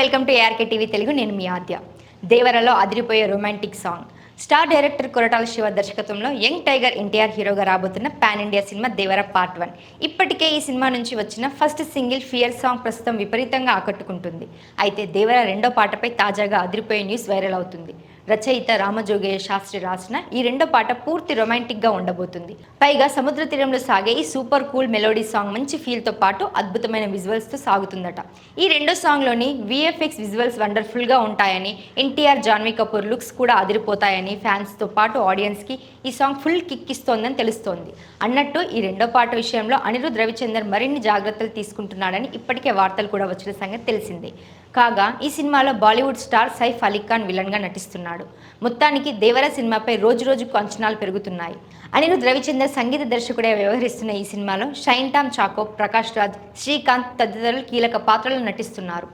Welcome to ARK TV Telugu. నేను మీ ఆద్య. దేవరలో అదిరిపోయే romantic song. Star director Koratala Siva దర్శకత్వంలో యంగ్ టైగర్ ఎన్టీఆర్ హీరోగా రాబోతున్న pan India cinema Devara part one. ఇప్పటికే ఈ సినిమా నుంచి వచ్చిన ఫస్ట్ సింగిల్ ఫియర్ సాంగ్ ప్రస్తుతం విపరీతంగా ఆకట్టుకుంటుంది. అయితే దేవర రెండో పాటపై తాజాగా అదిరిపోయే న్యూస్ వైరల్ అవుతుంది. రచయిత రామజోగయ్య శాస్త్రి రాసిన ఈ రెండో పాట పూర్తి రొమాంటిక్గా ఉండబోతుంది. పైగా సముద్ర తీరంలో సాగే ఈ సూపర్ కూల్ మెలోడీ సాంగ్ మంచి ఫీల్తో పాటు అద్భుతమైన విజువల్స్తో సాగుతుందట. ఈ రెండో సాంగ్లోని విఎఫ్ఎక్స్ విజువల్స్ వండర్ఫుల్గా ఉంటాయని ఎన్టీఆర్ జాన్వీ కపూర్ లుక్స్ కూడా అదిరిపోతాయని ఫ్యాన్స్తో పాటు ఆడియన్స్కి ఈ సాంగ్ ఫుల్ కిక్ ఇస్తోందని తెలుస్తోంది. అన్నట్టు ఈ రెండో పాట విషయంలో అనిరుద్ రవిచందర్ మరిన్ని జాగ్రత్తలు తీసుకుంటున్నాడని ఇప్పటికే వార్తలు కూడా వచ్చిన సంగతి తెలిసిందే. కాగా ఈ సినిమాలో బాలీవుడ్ స్టార్ సైఫ్ అలీ ఖాన్ విలన్గా నటిస్తున్నాడు. మొత్తానికి దేవర సినిమాపై రోజు రోజుకు అంచనాలు పెరుగుతున్నాయి. అనిరుద్ రవిచంద్ర సంగీత దర్శకుడే వ్యవహరిస్తున్న ఈ సినిమాలో షైన్ టామ్ చాకో ప్రకాష్ రాజ్ శ్రీకాంత్ తదితరులు కీలక పాత్రలు నటిస్తున్నారు.